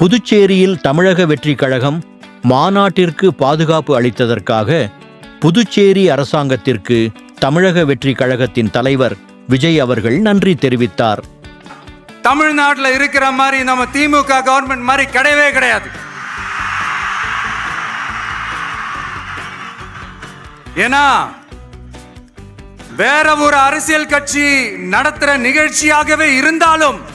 புதுச்சேரியில் தமிழக வெற்றி கழகம் மாநாட்டிற்கு பாதுகாப்பு அளித்ததற்காக புதுச்சேரி அரசாங்கத்திற்கு தமிழக வெற்றி கழகத்தின் தலைவர் விஜய் அவர்கள் நன்றி தெரிவித்தார். தமிழ்நாட்டில் இருக்கிற மாதிரி நம்ம திமுக கவர்மெண்ட் மாதிரி கிடையவே கிடையாது. ஏன்னா வேற ஒரு அரசியல் கட்சி நடத்துற நிகழ்ச்சியாகவே இருந்தாலும்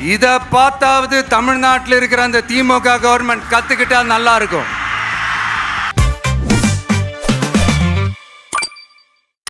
இதை பார்த்தாவது தமிழ்நாட்டில் இருக்கிற அந்த திமுக கவர்மெண்ட் கற்றுக்கிட்டால் நல்லா இருக்கும்.